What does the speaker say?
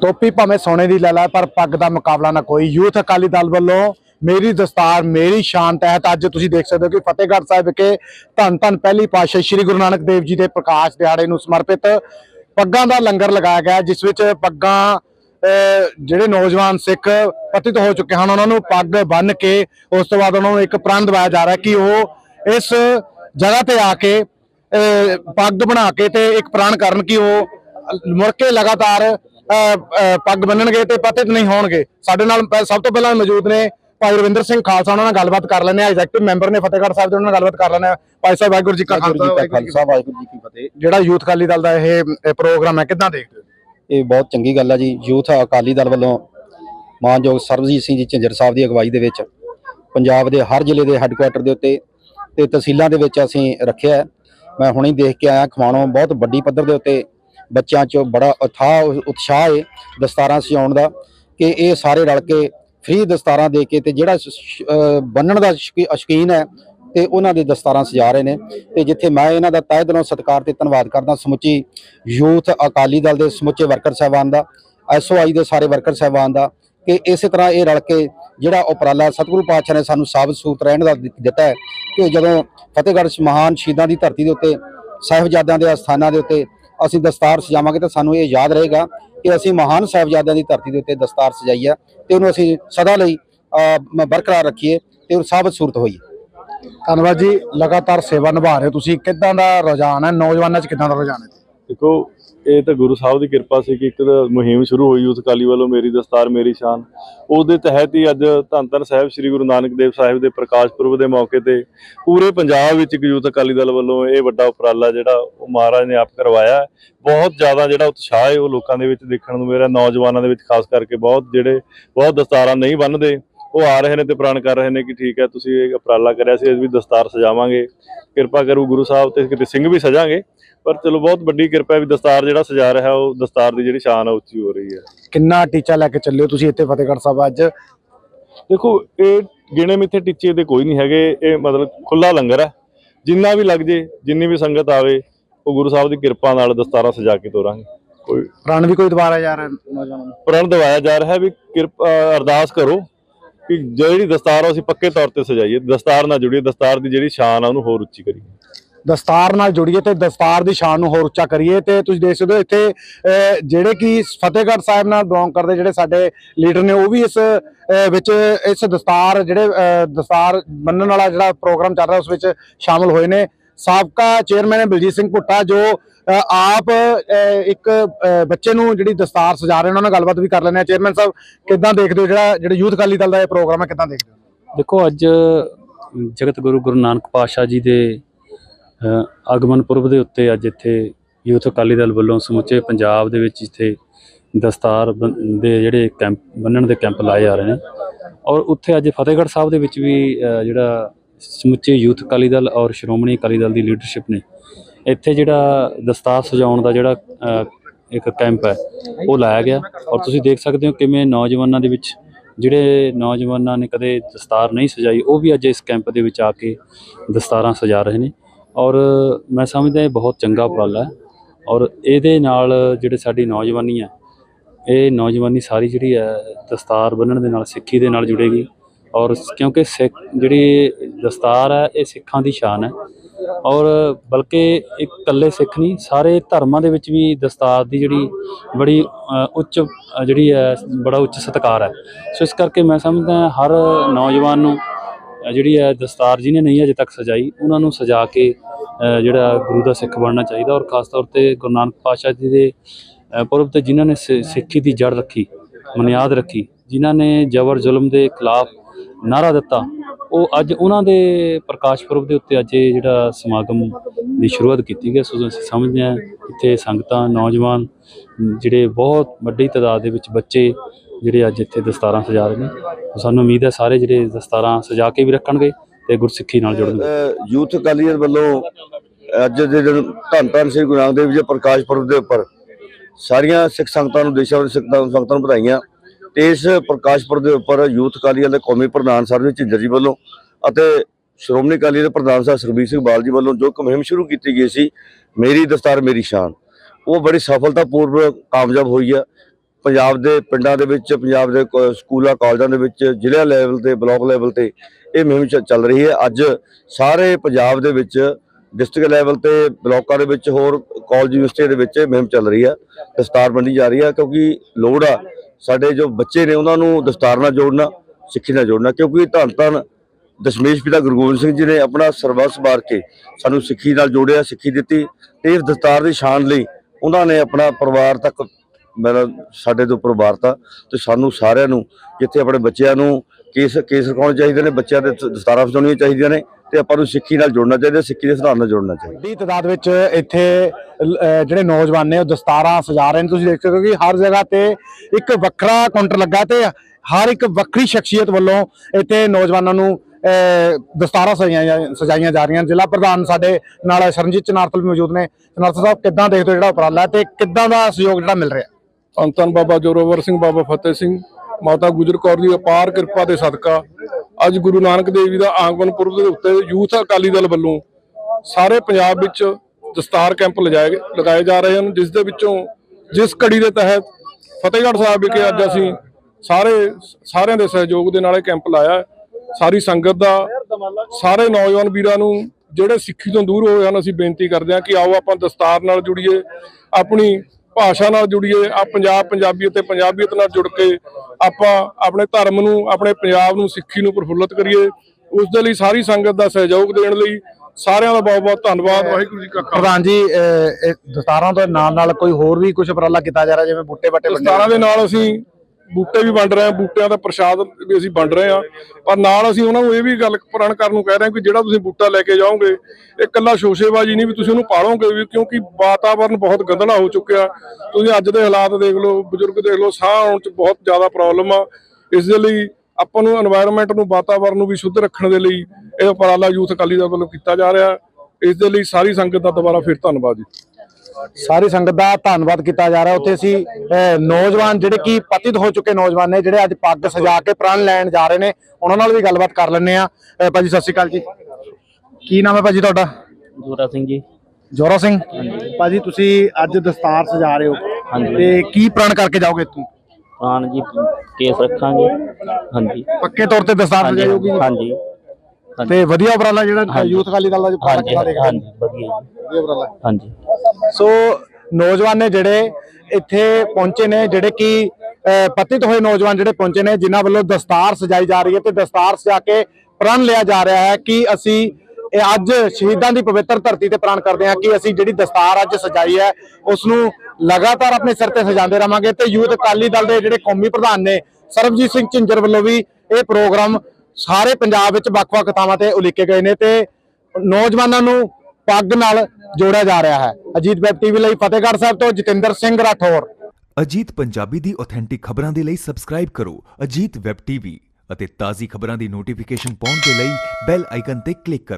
ਟੋਪੀ ਭਾਵੇਂ ਸੋਨੇ ਦੀ ਲੈ ਲੈ ਪਰ ਪੱਗ ਦਾ ਮੁਕਾਬਲਾ ਨਾ ਕੋਈ। ਯੂਥ ਅਕਾਲੀ ਦਲ ਵੱਲੋਂ ਮੇਰੀ ਦਸਤਾਰ ਮੇਰੀ ਸ਼ਾਨ ਤਹਿਤ ਅੱਜ ਤੁਸੀਂ ਦੇਖ ਸਕਦੇ ਹੋ ਕਿ ਫਤਿਹਗੜ੍ਹ ਸਾਹਿਬ ਵਿਖੇ ਧੰਨ ਧੰਨ ਪਹਿਲੀ ਪਾਤਸ਼ਾਹ ਸ੍ਰੀ ਗੁਰੂ ਨਾਨਕ ਦੇਵ ਜੀ ਦੇ ਪ੍ਰਕਾਸ਼ ਦਿਹਾੜੇ ਨੂੰ ਸਮਰਪਿਤ ਪੱਗਾਂ ਦਾ ਲੰਗਰ ਲਗਾਇਆ ਗਿਆ ਜਿਸ ਵਿੱਚ ਪੱਗਾਂ ਅਹ, ਜਿਹੜੇ ਨੌਜਵਾਨ ਸਿੱਖ ਪਤਿਤ ਹੋ ਚੁੱਕੇ ਹਨ ਉਹਨਾਂ ਨੂੰ ਪੱਗ ਬੰਨ੍ਹ ਕੇ ਉਸ ਤੋਂ ਬਾਅਦ ਉਹਨਾਂ ਨੂੰ ਇੱਕ ਪ੍ਰਣ ਦਿਵਾਇਆ ਜਾ ਰਿਹਾ ਕਿ ਉਹ ਇਸ ਜਗ੍ਹਾ ਤੇ ਆ ਕੇ ਅਹ, ਪੱਗ ਬਣਾ ਕੇ ਤੇ ਇੱਕ ਪ੍ਰਣ ਕਰਨ ਕਿ ਉਹ ਮੁੜ ਕੇ ਲਗਾਤਾਰ ਪੱਗ ਬੰਨਣਗੇ ਤੇ ਪਤਿਤ ਨਹੀਂ ਹੋਣਗੇ। ਸਾਡੇ ਨਾਲ ਸਭ ਤੋਂ ਪਹਿਲਾਂ ਮੌਜੂਦ ਨੇ ਭਾਈ ਰਵਿੰਦਰ ਸਿੰਘ ਖਾਲਸਾ ਉਹਨਾਂ ਨਾਲ ਗੱਲਬਾਤ ਕਰ ਲੈਂਦੇ ਆ ਐਗਜ਼ੈਕਟਿਵ ਮੈਂਬਰ ਨੇ ਫਤਿਹਗੜ੍ਹ ਸਾਹਿਬ ਦੇ ਉਹਨਾਂ ਨਾਲ ਗੱਲਬਾਤ ਕਰ ਲੈਂਦੇ ਆ ਭਾਈ ਸਾਹਿਬ ਵਾਹਿਗੁਰੂ ਜੀ ਕਾ ਖਾਲਸਾ ਵਾਹਿਗੁਰੂ ਜੀ ਕੀ ਫਤਿਹ। ਜਿਹੜਾ ਯੂਥ ਅਕਾਲੀ ਦਲ ਦਾ ਇਹ ਪ੍ਰੋਗਰਾਮ ਹੈ ਕਿੱਦਾਂ ਦੇਖਦੇ ਹੋ? ਇਹ ਬਹੁਤ ਚੰਗੀ ਗੱਲ ਹੈ ਜੀ। ਯੂਥ ਅਕਾਲੀ ਦਲ ਵੱਲੋਂ ਮਾਨਯੋਗ ਸਰਬਜੀਤ ਸਿੰਘ ਜੀ ਝਿੰਜਰ ਸਾਹਿਬ ਦੀ ਅਗਵਾਈ ਦੇ ਵਿੱਚ ਪੰਜਾਬ ਦੇ ਹਰ ਜ਼ਿਲ੍ਹੇ ਦੇ ਹੈੱਡਕੁਆਟਰ ਦੇ ਉੱਤੇ ਤੇ ਤਹਿਸੀਲਾਂ ਦੇ ਵਿੱਚ ਅਸੀਂ ਰੱਖਿਆ। ਮੈਂ ਹੁਣੇ ਦੇਖ ਕੇ ਆਇਆ ਖਮਾਣੋਂ ਬਹੁਤ ਵੱਡੀ ਪੱਧਰ ਦੇ ਉੱਤੇ ਬੱਚਿਆਂ 'ਚ ਬੜਾ ਉਤਸ਼ਾਹ ਉਤਸ਼ਾਹ ਹੈ ਦਸਤਾਰਾਂ ਸਜਾਉਣ ਦਾ ਕਿ ਇਹ ਸਾਰੇ ਰਲ ਕੇ ਫ੍ਰੀ ਦਸਤਾਰਾਂ ਦੇ ਕੇ ਤੇ ਜਿਹੜਾ ਬੰਨਣ ਦਾ ਸ਼ੌਕੀ- ਸ਼ੌਕੀਨ ਹੈ ਤੇ ਉਹਨਾਂ ਦੇ ਦਸਤਾਰਾਂ ਸਜਾ ਰਹੇ ਨੇ। ਤੇ ਜਿੱਥੇ ਮੈਂ ਇਹਨਾਂ ਦਾ ਤਹਿ ਦਿਲੋਂ ਸਤਿਕਾਰ ਤੇ ਧੰਨਵਾਦ ਕਰਦਾ, ਸਮੁੱਚੀ ਯੂਥ ਅਕਾਲੀ ਦਲ ਦੇ ਸਮੁੱਚੇ ਵਰਕਰ ਸਾਹਿਬਾਨ ਦਾ ਐਸਓਆਈ ਦੇ ਸਾਰੇ ਵਰਕਰ ਸਾਹਿਬਾਨ ਦਾ ਕਿ ਇਸੇ ਤਰ੍ਹਾਂ ਇਹ ਰਲ ਕੇ ਜਿਹੜਾ ਉਪਰਾਲਾ ਸਤਿਗੁਰੂ ਪਾਤਸ਼ਾਹ ਨੇ ਸਾਨੂੰ ਸਾਬਤ ਸੂਤ ਰਹਿਣ ਦਾ ਦਿੱ- ਦਿੱਤਾ ਹੈ ਕਿ ਜਦੋਂ ਫਤਿਹਗੜ੍ਹ 'ਚ ਮਹਾਨ ਸ਼ਹੀਦਾਂ ਦੀ ਧਰਤੀ ਦੇ ਉੱਤੇ ਸਾਹਿਬਜ਼ਾਦਿਆਂ ਦੇ ਅਸਥਾਨਾਂ ਦੇ ਉੱਤੇ ਅਸੀਂ ਦਸਤਾਰ ਸਜਾਵਾਂਗੇ ਤਾਂ ਸਾਨੂੰ ਇਹ ਯਾਦ ਰਹੇਗਾ ਕਿ ਅਸੀਂ ਮਹਾਨ ਸਾਹਿਬਜ਼ਾਦਿਆਂ ਦੀ ਧਰਤੀ ਦੇ ਉੱਤੇ ਦਸਤਾਰ ਸਜਾਈ ਹੈ ਤੇ ਉਹਨੂੰ ਅਸੀਂ ਸਦਾ ਲਈ ਬਰਕਰਾਰ ਰੱਖੀਏ ਤੇ ਉਹ ਸਾਬਤ ਸੂਰਤ ਹੋਈ। ਧੰਨਵਾਦ ਜੀ ਲਗਾਤਾਰ ਸੇਵਾ ਨਿਭਾ ਰਹੇ ਹੋ ਤੁਸੀਂ। ਕਿੱਦਾਂ ਦਾ ਰੁਝਾਨ ਹੈ? ਨੌਜਵਾਨਾਂ 'ਚ ਕਿੱਦਾਂ ਦਾ ਰੁਝਾਨ ਹੈ? ਦੇਖੋ ਇਹ ਤਾਂ ਗੁਰੂ ਸਾਹਿਬ ਦੀ ਕਿਰਪਾ ਸੀ ਕਿ ਇੱਕ ਮੁਹਿੰਮ ਸ਼ੁਰੂ ਹੋਈ ਯੂਥ ਅਕਾਲੀ ਵੱਲੋਂ ਮੇਰੀ ਦਸਤਾਰ, ਮੇਰੀ ਸ਼ਾਨ। ਉਹਦੇ ਤਹਿਤ ਹੀ ਅੱਜ ਧੰਨ ਧੰਨ ਸਾਹਿਬ ਸ੍ਰੀ ਗੁਰੂ ਨਾਨਕ ਦੇਵ ਸਾਹਿਬ ਦੇ ਪ੍ਰਕਾਸ਼ ਪੁਰਬ ਦੇ ਮੌਕੇ ਤੇ ਪੂਰੇ ਪੰਜਾਬ ਵਿੱਚ ਇੱਕ ਯੂਥ ਅਕਾਲੀ ਦਲ ਵੱਲੋਂ ਇਹ ਵੱਡਾ ਉਪਰਾਲਾ ਜਿਹੜਾ ਉਹ ਮਹਾਰਾਜ ਨੇ ਆਪ ਕਰਵਾਇਆ ਬਹੁਤ ਜ਼ਿਆਦਾ ਜਿਹੜਾ ਉਤਸ਼ਾਹ ਹੈ ਉਹ ਲੋਕਾਂ ਦੇ ਵਿੱਚ ਦੇਖਣ ਨੂੰ ਮੇਰਾ ਨੌਜਵਾਨਾਂ ਦੇ ਵਿੱਚ, ਖਾਸ ਕਰਕੇ ਬਹੁਤ ਜਿਹੜੇ, ਬਹੁਤ ਦਸਤਾਰਾਂ ਨਹੀਂ ਬੰਨ੍ਹਦੇ ਉਹ ਆ ਰਹੇ ਨੇ ਤੇ ਪ੍ਰਣ ਕਰ ਰਹੇ ਨੇ ਕਿ ਠੀਕ ਹੈ ਤੁਸੀਂ ਇਹ ਉਪਰਾਲਾ ਕਰਿਆ ਸੀ ਅਸੀਂ ਵੀ ਦਸਤਾਰ ਸਜਾਵਾਂਗੇ। ਕਿਰਪਾ ਕਰੂ ਗੁਰੂ ਸਾਹਿਬ ਤੇ ਕਿਤੇ ਸਿੰਘ ਵੀ ਸਜਾਂਗੇ ਪਰ ਚਲੋ ਬਹੁਤ ਵੱਡੀ ਕਿਰਪਾ ਵੀ ਦਸਤਾਰ ਜਿਹੜਾ ਸਜਾ ਰਿਹਾ ਉਹ ਦਸਤਾਰ ਦੀ ਜਿਹੜੀ ਸ਼ਾਨ ਆ ਉੱਚੀ ਹੋ ਰਹੀ ਹੈ। ਕਿੰਨਾ ਟੀਚਾ ਲੈ ਕੇ ਚੱਲੇ ਹੋ ਤੁਸੀਂ ਇੱਥੇ ਫਤਿਹਗੜ੍ਹ ਸਾਹਿਬ ਅੱਜ? ਦੇਖੋ ਇਹ ਗਿਣੇ ਮਿੱਥੇ ਟੀਚੇ ਦੇ ਕੋਈ ਨਹੀਂ ਹੈਗੇ ਇਹ ਮਤਲਬ ਖੁੱਲਾ ਲੰਗਰ ਹੈ। ਜਿੰਨਾ ਵੀ ਲੱਗ ਜੇ ਜਿੰਨੀ ਵੀ ਸੰਗਤ ਆਵੇ ਉਹ ਗੁਰੂ ਸਾਹਿਬ ਦੀ ਕਿਰਪਾ ਨਾਲ ਦਸਤਾਰਾਂ ਸਜਾ ਕੇ ਤੋਰਾਂਗੇ। ਕੋਈ ਪ੍ਰਣ ਵੀ ਕੋਈ ਦੁਬਾਰਾ ਜਾ ਰਿਹਾ? ਨੌਜਵਾਨਾਂ ਨੂੰ ਪ੍ਰਣ ਦਵਾਇਆ ਜਾ ਰਿਹਾ ਵੀ ਕਿਰਪਾ ਅਰਦਾਸ ਕਰੋ। ਕਿ ਜਿਹੜੀ ਦਸਤਾਰ ਆ, ਅਸੀਂ ਪੱਕੇ ਤੌਰ ਤੇ ਸਜਾਈਏ। ਦਸਤਾਰ ਨਾਲ ਜੁੜੀਏ, ਦਸਤਾਰ ਦੀ ਜਿਹੜੀ ਸ਼ਾਨ ਆ, ਉਹਨੂੰ ਹੋਰ ਉੱਚੀ ਕਰੀਏ। ਦਸਤਾਰ ਨਾਲ ਜੁੜੀਏ ਤੇ ਦਸਤਾਰ ਦੀ ਸ਼ਾਨ ਨੂੰ ਹੋਰ ਉੱਚਾ ਕਰੀਏ ਤੇ ਤੁਸੀਂ ਦੇਖ ਸਕਦੇ ਹੋ ਇੱਥੇ ਜਿਹੜੇ ਕਿ ਫਤਿਹਗੜ੍ਹ ਸਾਹਿਬ ਨਾਲ ਬਿਲੋਂਗ ਕਰਦੇ ਜਿਹੜੇ ਸਾਡੇ ਲੀਡਰ ਨੇ, ਉਹ ਵੀ ਇਸ ਵਿੱਚ ਇਸ ਦਸਤਾਰ ਜਿਹੜੇ ਦਸਤਾਰ ਬੰਨਣ ਵਾਲਾ ਜਿਹੜਾ ਪ੍ਰੋਗਰਾਮ ਚੱਲ ਰਿਹਾ, ਉਸ ਵਿੱਚ ਸ਼ਾਮਲ ਹੋਏ ਨੇ। ਸਾਬਕਾ ਚੇਅਰਮੈਨ ਬਲਜੀਤ ਸਿੰਘ ਭੁੱਟਾ, ਜੋ ਆਪ ਇੱਕ ਬੱਚੇ ਨੂੰ ਜਿਹੜੀ ਦਸਤਾਰ ਸਜਾ ਰਹੇ ਉਹਨਾਂ ਨਾਲ ਗੱਲਬਾਤ ਵੀ ਕਰ ਲੈਂਦੇ ਆ ਚੇਅਰਮੈਨ ਸਾਹਿਬ, ਕਿੱਦਾਂ ਦੇਖਦੇ ਹੋ ਜਿਹੜਾ, ਜਿਹੜੇ ਯੂਥ ਅਕਾਲੀ ਦਲ ਦਾ ਇਹ ਪ੍ਰੋਗਰਾਮ ਹੈ, ਕਿੱਦਾਂ ਦੇਖਦੇ ਹੋ? ਦੇਖੋ, ਅੱਜ ਜਗਤ ਗੁਰੂ ਗੁਰੂ ਨਾਨਕ ਪਾਤਸ਼ਾਹ ਜੀ ਦੇ ਆਗਮਨ ਪੁਰਬ ਦੇ ਉੱਤੇ ਅੱਜ ਇੱਥੇ ਯੂਥ ਅਕਾਲੀ ਦਲ ਵੱਲੋਂ ਸਮੁੱਚੇ ਪੰਜਾਬ ਦੇ ਵਿੱਚ ਇੱਥੇ ਦਸਤਾਰ ਬੰ- ਦੇ ਜਿਹੜੇ ਕੈਂਪ, ਬੰਨਣ ਦੇ ਕੈਂਪ ਲਾਏ ਜਾ ਰਹੇ ਨੇ। ਔਰ ਉੱਥੇ ਅੱਜ ਫਤਿਹਗੜ੍ਹ ਸਾਹਿਬ ਦੇ ਵਿੱਚ ਵੀ ਜਿਹੜਾ ਸਮੁੱਚੇ ਯੂਥ ਅਕਾਲੀ ਦਲ ਔਰ ਸ਼੍ਰੋਮਣੀ ਅਕਾਲੀ ਦਲ ਦੀ ਲੀਡਰਸ਼ਿਪ ਨੇ ਇੱਥੇ ਜਿਹੜਾ ਦਸਤਾਰ ਸਜਾਉਣ ਦਾ ਜਿਹੜਾ ਇੱਕ ਕੈਂਪ ਹੈ, ਉਹ ਲਾਇਆ ਗਿਆ। ਔਰ ਤੁਸੀਂ ਦੇਖ ਸਕਦੇ ਹੋ ਕਿਵੇਂ ਨੌਜਵਾਨਾਂ ਦੇ ਵਿੱਚ, ਜਿਹੜੇ ਨੌਜਵਾਨਾਂ ਨੇ ਕਦੇ ਦਸਤਾਰ ਨਹੀਂ ਸਜਾਈ, ਉਹ ਵੀ ਅੱਜ ਇਸ ਕੈਂਪ ਦੇ ਵਿੱਚ ਆ ਕੇ ਦਸਤਾਰਾਂ ਸਜਾ ਰਹੇ ਨੇ। ਔਰ ਮੈਂ ਸਮਝਦਾ ਇਹ ਬਹੁਤ ਚੰਗਾ ਉਪਰਾਲਾ ਹੈ। ਔਰ ਇਹਦੇ ਨਾਲ ਜਿਹੜੇ ਸਾਡੀ ਨੌਜਵਾਨੀ ਹੈ, ਇਹ ਨੌਜਵਾਨੀ ਸਾਰੀ ਜਿਹੜੀ ਹੈ, ਦਸਤਾਰ ਬੰਨਣ ਦੇ ਨਾਲ, ਸਿੱਖੀ ਦੇ ਨਾਲ ਜੁੜੇਗੀ। ਔਰ ਕਿਉਂਕਿ ਸਿੱਖ ਜਿਹੜੀ ਦਸਤਾਰ ਹੈ, ਇਹ ਸਿੱਖਾਂ ਦੀ ਸ਼ਾਨ ਹੈ। ਔਰ ਬਲਕਿ ਇੱਕ ਇਕੱਲੇ ਸਿੱਖ ਨਹੀਂ, ਸਾਰੇ ਧਰਮਾਂ ਦੇ ਵਿੱਚ ਵੀ ਦਸਤਾਰ ਦੀ ਜਿਹੜੀ ਬੜੀ ਉੱਚ ਜਿਹੜੀ ਹੈ, ਬੜਾ ਉੱਚ ਸਤਿਕਾਰ ਹੈ। ਸੋ ਇਸ ਕਰਕੇ ਮੈਂ ਸਮਝਦਾ ਹਰ ਨੌਜਵਾਨ ਨੂੰ ਜਿਹੜੀ ਹੈ, ਦਸਤਾਰ ਜਿਹਨੇ ਨਹੀਂ ਅਜੇ ਤੱਕ ਸਜਾਈ, ਉਹਨਾਂ ਨੂੰ ਸਜਾ ਕੇ ਜਿਹੜਾ ਗੁਰੂ ਦਾ ਸਿੱਖ ਬਣਨਾ ਚਾਹੀਦਾ। ਔਰ ਖਾਸ ਤੌਰ ਤੇ ਗੁਰੂ ਨਾਨਕ ਪਾਤਸ਼ਾਹ ਜੀ ਦੇ ਪੁਰਬ ਤੇ ਜਿਨ੍ਹਾਂ ਨੇ ਸਿ- ਸਿੱਖੀ ਦੀ ਜੜ ਰੱਖੀ ਬੁਨਿਆਦ ਰੱਖੀ, ਜਿਨ੍ਹਾਂ ਨੇ ਜ਼ਬਰ ਜ਼ੁਲਮ ਦੇ ਖਿਲਾਫ ਨਾਰਾ ਦਿੱਤਾ ਉਹ ਅੱਜ ਉਹਨਾਂ ਦੇ ਪ੍ਰਕਾਸ਼ ਪੁਰਬ ਦੇ ਉੱਤੇ ਅੱਜ ਇਹ ਜਿਹੜਾ ਸਮਾਗਮ ਦੀ ਸ਼ੁਰੂਆਤ ਕੀਤੀ ਗਈ ਸੋ ਅਸੀਂ ਸਮਝਦੇ ਹਾਂ ਇੱਥੇ ਸੰਗਤਾਂ, ਨੌਜਵਾਨ, ਜਿਹੜੇ ਬਹੁਤ ਵੱਡੀ ਤਾਦਾਦ ਦੇ ਵਿੱਚ ਬੱਚੇ ਜਿਹੜੇ ਅੱਜ ਇੱਥੇ ਦਸਤਾਰਾਂ ਸਜਾ ਰਹੇ ਨੇ। ਸੋ ਸਾਨੂੰ ਉਮੀਦ ਹੈ ਸਾਰੇ ਜਿਹੜੇ ਦਸਤਾਰਾਂ ਸਜਾ ਕੇ ਵੀ ਰੱਖਣਗੇ ਤੇ ਗੁਰਸਿੱਖੀ ਨਾਲ ਜੁੜਨਗੇ। ਯੂਥ ਅਕਾਲੀ ਦਲ ਵੱਲੋਂ ਅੱਜ ਦੇ ਦਿਨ ਧੰਨ ਧੰਨ ਸ੍ਰੀ ਗੁਰੂ ਨਾਨਕ ਦੇਵ ਜੀ ਦੇ ਪ੍ਰਕਾਸ਼ ਪੁਰਬ ਦੇ ਉੱਪਰ ਸਾਰੀਆਂ ਸਿੱਖ ਸੰਗਤਾਂ ਨੂੰ, ਦੇਸ਼ਾਂ ਦੇ ਸਿੱਖ ਸੰਗਤਾਂ ਨੂੰ ਵਧਾਈਆਂ। ਤੇ ਇਸ ਪ੍ਰਕਾਸ਼ ਪੁਰਬ ਦੇ ਉੱਪਰ ਯੂਥ ਅਕਾਲੀ ਦਲ ਦੇ ਕੌਮੀ ਪ੍ਰਧਾਨ ਸਰਬਜੀਤ ਝਿੰਜਰ ਜੀ ਵੱਲੋਂ ਅਤੇ ਸ਼੍ਰੋਮਣੀ ਅਕਾਲੀ ਦਲ ਪ੍ਰਧਾਨ ਸਾਹਿਬ ਸੁਖਬੀਰ ਸਿੰਘ ਬਾਲ ਜੀ ਵੱਲੋਂ ਜੋ ਇੱਕ ਮੁਹਿੰਮ ਸ਼ੁਰੂ ਕੀਤੀ ਗਈ ਸੀ, ਮੇਰੀ ਦਸਤਾਰ, ਮੇਰੀ ਸ਼ਾਨ, ਉਹ ਬੜੀ ਸਫਲਤਾਪੂਰਵਕ ਕਾਮਯਾਬ ਹੋਈ ਹੈ ਪੰਜਾਬ ਦੇ ਪਿੰਡਾਂ ਦੇ ਵਿੱਚ, ਪੰਜਾਬ ਦੇ ਕੋ- ਸਕੂਲਾਂ, ਕਾਲਜਾਂ ਦੇ ਵਿੱਚ, ਜ਼ਿਲ੍ਹਾ ਲੈਵਲ ਤੇ, ਬਲਾਕ ਲੈਵਲ ਤੇ ਇਹ ਮੁਹਿੰਮ ਚ- ਚੱਲ ਰਹੀ ਹੈ। ਅੱਜ ਸਾਰੇ ਪੰਜਾਬ ਦੇ ਵਿੱਚ, ਡਿਸਟ੍ਰਿਕਟ ਲੈਵਲ ਤੇ, ਬਲਾਕਾਂ ਦੇ ਵਿੱਚ ਹੋਰ ਕਾਲਜ ਯੂਨੀਵਰਸਿਟੀ ਦੇ ਵਿੱਚ ਇਹ ਮੁਹਿੰਮ ਚੱਲ ਰਹੀ ਹੈ ਦਸਤਾਰ ਵੰਡੀ ਜਾ ਰਹੀ ਹੈ ਕਿਉਂਕਿ ਲੋੜ ਆ ਸਾਡੇ ਜੋ ਬੱਚੇ ਨੇ ਉਹਨਾਂ ਨੂੰ ਦਸਤਾਰ ਨਾਲ ਜੋੜਨਾ, ਸਿੱਖੀ ਨਾਲ ਜੋੜਨਾ, ਕਿਉਂਕਿ ਧੰਨ ਧੰਨ ਦਸ਼ਮੇਸ਼ ਪਿਤਾ ਗੁਰੂ ਗੋਬਿੰਦ ਸਿੰਘ ਜੀ ਨੇ ਆਪਣਾ ਸਰਬੱਸ ਵਾਰ ਕੇ ਸਾਨੂੰ ਸਿੱਖੀ ਨਾਲ ਜੋੜਿਆ, ਸਿੱਖੀ ਦਿੱਤੀ ਤੇ ਇਸ ਦਸਤਾਰ ਦੀ ਸ਼ਾਨ ਲਈ ਉਹਨਾਂ ਨੇ ਆਪਣਾ ਪਰਿਵਾਰ ਤੱਕ, ਮੇਰਾ ਸਾਡੇ ਤੋਂ ਉੱਪਰ ਵਾਰਤਾ ਤੇ ਸਾਨੂੰ ਸਾਰਿਆਂ ਨੂੰ, ਜਿੱਥੇ ਆਪਣੇ ਬੱਚਿਆਂ ਨੂੰ ਕੇਸ ਕੇਸ ਰਖਾਉਣੇ ਚਾਹੀਦੇ ਨੇ ਬੱਚਿਆਂ ਦੇ ਦਸਤਾਰਾਂ ਸਜਾਉਣੀਆਂ ਚਾਹੀਦੀਆਂ ਨੇ ਤੇ ਆਪਾਂ ਨੂੰ ਸਿੱਖੀ ਨਾਲ ਜੋੜਨਾ ਚਾਹੀਦਾ ਸਿੱਖੀ ਦੇ ਸਿਧਾਂਤ ਨਾਲ ਜੋੜਨਾ ਚਾਹੀਦਾ। ਵੱਡੀ ਤਾਦਾਦ ਵਿੱਚ ਇੱਥੇ ਜਿਹੜੇ ਨੌਜਵਾਨ ਨੇ ਉਹ ਦਸਤਾਰਾਂ ਸਜਾ ਰਹੇ ਨੇ। ਤੁਸੀਂ ਦੇਖ ਸਕਦੇ ਹੋ ਕਿ ਹਰ ਜਗ੍ਹਾ ਤੇ ਇੱਕ ਵੱਖਰਾ ਕਾਊਂਟਰ ਲੱਗਾ ਤੇ ਹਰ ਇੱਕ ਵੱਖਰੀ ਸ਼ਖਸੀਅਤ ਵੱਲੋਂ ਇੱਥੇ ਨੌਜਵਾਨਾਂ ਨੂੰ ਦਸਤਾਰਾਂ ਸਜਾਈਆਂ ਸਜਾਈਆਂ ਜਾ ਰਹੀਆਂ ਜ਼ਿਲ੍ਹਾ ਪ੍ਰਧਾਨ ਸਾਡੇ ਨਾਲ ਸ਼ਰਨਜੀਤ ਚਨਾਰਤਲ ਵੀ ਮੌਜੂਦ ਨੇ। ਚਨਾਰਤਲ ਸਾਹਿਬ ਕਿੱਦਾਂ ਦੇਖਦੇ ਹੋ ਜਿਹੜਾ ਉਪਰਾਲਾ ਤੇ ਕਿੱਦਾਂ ਦਾ ਸਹਿਯੋਗ ਜਿਹੜਾ ਮਿਲ ਰਿਹਾ? ਧੰਨ ਬਾਬਾ ਜੋਰਾਵਰ ਸਿੰਘ ਬਾਬਾ ਫਤਿਹ ਸਿੰਘ। ਮਾਤਾ ਗੁਜਰ ਕੌਰ ਦੀ ਅਪਾਰ ਕਿਰਪਾ ਦੇ ਸਦਕਾ ਅੱਜ ਗੁਰੂ ਨਾਨਕ ਦੇਵ ਜੀ ਦਾ ਆਗਮਨ ਪੁਰਬ ਦੇ ਉੱਤੇ ਯੂਥ ਅਕਾਲੀ ਦਲ ਵੱਲੋਂ ਸਾਰੇ ਪੰਜਾਬ ਵਿੱਚ ਦਸਤਾਰ ਕੈਂਪ ਲਗਾਏ ਲਗਾਏ ਜਾ ਰਹੇ ਹਨ, ਜਿਸ ਦੇ ਵਿੱਚੋਂ ਜਿਸ ਕੜੀ ਦੇ ਤਹਿਤ ਫਤਿਹਗੜ੍ਹ ਸਾਹਿਬ ਵਿਖੇ ਅੱਜ ਅਸੀਂ ਸਾਰੇ ਸਾਰਿਆਂ ਦੇ ਸਹਿਯੋਗ ਦੇ ਨਾਲ ਇਹ ਕੈਂਪ ਲਾਇਆ ਸਾਰੀ ਸੰਗਤ ਦਾ, ਸਾਰੇ ਨੌਜਵਾਨ ਵੀਰਾਂ ਨੂੰ ਜਿਹੜੇ ਸਿੱਖੀ ਤੋਂ ਦੂਰ ਹੋਏ ਹਨ, ਅਸੀਂ ਬੇਨਤੀ ਕਰਦੇ ਹਾਂ ਕਿ ਆਓ ਆਪਾਂ ਦਸਤਾਰ ਨਾਲ ਜੁੜੀਏ, ਆਪਣੀ ਭਾਸ਼ਾ ਨਾਲ ਜੁੜੀਏ ਆ ਪੰਜਾਬ ਪੰਜਾਬੀਅਤ ਤੇ ਪੰਜਾਬੀਅਤ ਨਾਲ ਜੁੜ ਕੇ ਆਪਾਂ ਆਪਣੇ ਧਰਮ ਨੂੰ ਆਪਣੇ ਪੰਜਾਬ ਨੂੰ ਸਿੱਖੀ ਨੂੰ ਪ੍ਰਫੁੱਲਤ ਕਰੀਏ। ਉਸ ਦੇ ਲਈ ਸਾਰੀ ਸੰਗਤ ਦਾ ਸਹਿਯੋਗ ਦੇਣ ਲਈ ਸਾਰਿਆਂ ਦਾ ਬਹੁਤ ਬਹੁਤ ਧੰਨਵਾਦ। ਵਾਹਿਗੁਰੂ ਜੀ ਕਾ ਖਾਲਸਾ। ਪ੍ਰਧਾਨ ਜੀ ਦਸਤਾਰਾਂ ਤੋਂ ਨਾਲ ਨਾਲ ਕੋਈ ਹੋਰ ਵੀ ਕੁਝ ਉਪਰਾਲਾ ਕੀਤਾ ਜਾ ਰਿਹਾ ਜਿਵੇਂ ਬੁੱਟੇ ਬੱਟੇ ਦਸਤਾਰਾਂ ਦੇ ਨਾਲ ਅਸੀਂ ਬੂਟੇ ਵੀ ਵੰਡ ਰਹੇ ਆ ਬੂਟਿਆਂ ਦਾ ਪ੍ਰਸ਼ਾਦ ਵੀ ਅਸੀਂ ਵੰਡ ਰਹੇ ਆ ਪਰ ਨਾਲ ਅਸੀਂ ਉਹਨਾਂ ਨੂੰ ਇਹ ਵੀ ਗੱਲ ਪ੍ਰਣ ਕਰਨ ਨੂੰ ਕਹਿ ਰਹੇ ਆ ਕਿ ਜਿਹੜਾ ਤੁਸੀਂ ਬੂਟਾ ਲੈ ਕੇ ਜਾਓਗੇ, ਇਹ ਕੱਲਾ ਸ਼ੋਸ਼ੇਬਾਜ਼ੀ ਨਹੀਂ ਵੀ ਤੁਸੀਂ ਉਹਨੂੰ ਪਾਲੋਗੇ ਵੀ, ਕਿਉਂਕਿ ਵਾਤਾਵਰਨ ਬਹੁਤ ਗੰਦਲਾ ਹੋ ਚੁੱਕਿਆ। ਤੁਸੀਂ ਅੱਜ ਦੇ ਹਾਲਾਤ ਦੇਖ ਲਓ, ਬਜ਼ੁਰਗ ਦੇਖ ਲਓ, ਸਾਹ ਆਉਣ 'ਚ ਬਹੁਤ ਜ਼ਿਆਦਾ ਪ੍ਰੋਬਲਮ ਆ। ਇਸ ਦੇ ਲਈ ਆਪਾਂ ਨੂੰ এনवायरमेंट ਨੂੰ, ਵਾਤਾਵਰਨ ਨੂੰ ਵੀ ਸ਼ੁੱਧ ਰੱਖਣ ਦੇ ਲਈ ਇਹ ਉਪਰਾਲਾ ਯੂਥ ਅਕਾਲੀ ਦਲ ਵੱਲੋਂ ਕੀਤਾ ਜਾ ਰਿਹਾ। ਇਸ ਦੇ ਲਈ ਸਾਰੀ ਸੰਗਤ ਦਾ ਦੁਬਾਰਾ ਫਿਰ ਧੰਨਵਾਦ ਜੀ। ਸਾਰੀ ਸੰਗਤ ਦਾ ਧੰਨਵਾਦ ਕੀਤਾ ਜਾ ਰਿਹਾ। ਉੱਥੇ ਅਸੀਂ ਨੌਜਵਾਨ ਜਿਹੜੇ ਕਿ ਪਤਿਤ ਹੋ ਚੁੱਕੇ ਨੌਜਵਾਨ ਨੇ ਜਿਹੜੇ ਅੱਜ ਪੱਗ ਸਜਾ ਕੇ ਪ੍ਰਣ ਲੈਣ ਜਾ ਰਹੇ ਨੇ ਉਹਨਾਂ ਨਾਲ ਵੀ ਗੱਲਬਾਤ ਕਰ ਲੈਂਦੇ ਆ ਭਾਜੀ ਸਤਿ ਸ਼੍ਰੀ ਅਕਾਲ ਜੀ। ਕੀ ਨਾਮ ਹੈ ਭਾਜੀ ਤੁਹਾਡਾ? ਜੋਰਾ ਸਿੰਘ ਜੀ। ਜੋਰਾ ਸਿੰਘ। ਭਾਜੀ ਤੁਸੀਂ ਅੱਜ ਦਸਤਾਰ ਸਜਾ ਰਹੇ ਹੋ। ਤੇ ਕੀ ਪ੍ਰਣ ਕਰਕੇ ਜਾਓਗੇ ਇੱਥੋਂ? ਪ੍ਰਾਣ ਜੀ ਕੇਸ ਰੱਖਾਂਗੇ। ਹਾਂਜੀ। ਪੱਕੇ ਤੌਰ ਤੇ ਦਸਤਾਰ ਹੋਊਗੀ ਹਾਂਜੀ। ਤੇ ਵਧੀਆ ਉਪਰਾਲਾ ਜਿਹੜਾ। ਯੂਥ ਅਕਾਲੀ ਦਲ ਦਾ ਜੋ ਉਪਰਾਲਾ ਹਾਂਜੀ ਕੀਤਾ ਦੇਖ ਰਹੇ ਹਾਂਜੀ ਵਧੀਆ। ਉਪਰਾਲਾ। ਹਾਂਜੀ। ਸੋ ਨੌਜਵਾਨ ਨੇ ਜਿਹੜੇ ਇੱਥੇ ਪਹੁੰਚੇ ਨੇ ਜਿਹੜੇ ਕਿ ਪਤਿਤ ਹੋਏ ਨੌਜਵਾਨ ਜਿਹੜੇ ਪਹੁੰਚੇ ਨੇ ਜਿਨ੍ਹਾਂ ਵੱਲੋਂ ਦਸਤਾਰ ਸਜਾਈ ਜਾ ਰਹੀ ਹੈ ਤੇ ਦਸਤਾਰ ਸਜਾ ਕੇ ਪ੍ਰਣ ਲਿਆ ਜਾ ਰਿਹਾ ਹੈ ਕਿ ਅਸੀਂ ਇਹ ਅੱਜ ਸ਼ਹੀਦਾਂ ਦੀ ਪਵਿੱਤਰ ਧਰਤੀ ਤੇ ਪ੍ਰਣ ਕਰਦੇ ਹਾਂ ਕਿ ਅਸੀਂ ਜਿਹੜੀ ਦਸਤਾਰ ਅੱਜ ਸਜਾਈ ਹੈ ਉਸ ਨੂੰ ਲਗਾਤਾਰ ਆਪਣੇ ਸਿਰ ਤੇ ਸਜਾਉਂਦੇ ਰਵਾਂਗੇ ਤੇ ਯੂਥ ਅਕਾਲੀ ਦਲ ਦੇ ਜਿਹੜੇ ਕੌਮੀ ਪ੍ਰਧਾਨ ਨੇ ਸਰਬਜੀਤ ਸਿੰਘ ਝਿੰਜਰ ਵੱਲੋਂ ਵੀ ਇਹ ਪ੍ਰੋਗਰਾਮ ਸਾਰੇ ਪੰਜਾਬ ਵਿੱਚ ਵੱਖ-ਵੱਖ ਥਾਵਾਂ ਤੇ ਉਲੀਕੇ ਗਏ ਨੇ ਤੇ ਨੌਜਵਾਨਾਂ ਨੂੰ ਪੱਗ ਨਾਲ ਜੋੜਿਆ ਜਾ ਰਿਹਾ ਹੈ। ਅਜੀਤ ਵੈਬ ਟੀਵੀ ਲਈ ਫਤਿਹਗੜ੍ਹ ਸਾਹਿਬ ਤੋਂ ਜਤਿੰਦਰ ਸਿੰਘ ਰਾਠੌਰ। ਅਜੀਤ ਪੰਜਾਬੀ ਦੀ ਆਥੈਂਟਿਕ ਖਬਰਾਂ ਦੇ ਲਈ ਸਬਸਕ੍ਰਾਈਬ ਕਰੋ ਅਜੀਤ ਵੈਬ ਟੀਵੀ ਅਤੇ ਤਾਜ਼ੀ ਖਬਰਾਂ ਦੀ ਨੋਟੀਫਿਕੇਸ਼ਨ ਪਾਉਣ ਦੇ ਲਈ ਬੈਲ ਆਈਕਨ ਤੇ ਕਲਿੱਕ ਕਰੋ।